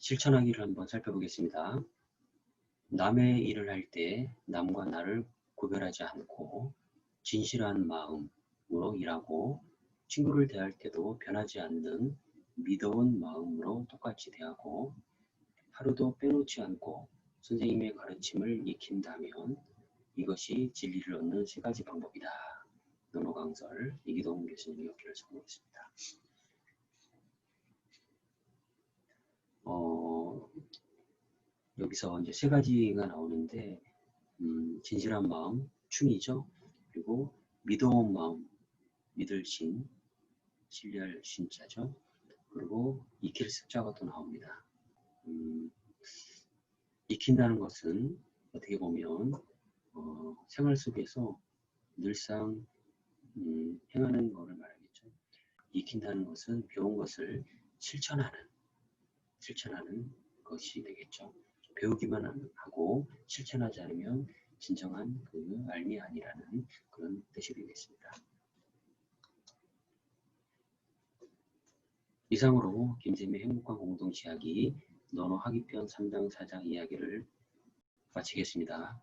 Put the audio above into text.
실천하기를 한번 살펴보겠습니다. 남의 일을 할 때 남과 나를 구별하지 않고 진실한 마음으로 일하고 친구를 대할 때도 변하지 않는 믿어온 마음으로 똑같이 대하고 하루도 빼놓지 않고 선생님의 가르침을 익힌다면 이것이 진리를 얻는 세 가지 방법이다. 노노강설 이기동 교수님의 역기를 선보겠습니다. 어, 여기서 이제 세 가지가 나오는데 음, 진실한 마음, 충이죠. 그리고 믿어온 마음, 믿을 신, 신뢰할 신자죠. 그리고 익힐 습자가 또 나옵니다. 음, 익힌다는 것은 어떻게 보면 어, 생활 속에서 늘상 음, 행하는 것을 말하겠죠. 익힌다는 것은 배운 것을 실천하는 실천하는 것이 되겠죠. 배우기만 하고 실천하지 않으면 진정한 그 알미 아니라는 그런 뜻이 되겠습니다. 이상으로 김쌤의 행복한 공동체 이야기 너너 학위편 3장 4장 이야기를 마치겠습니다.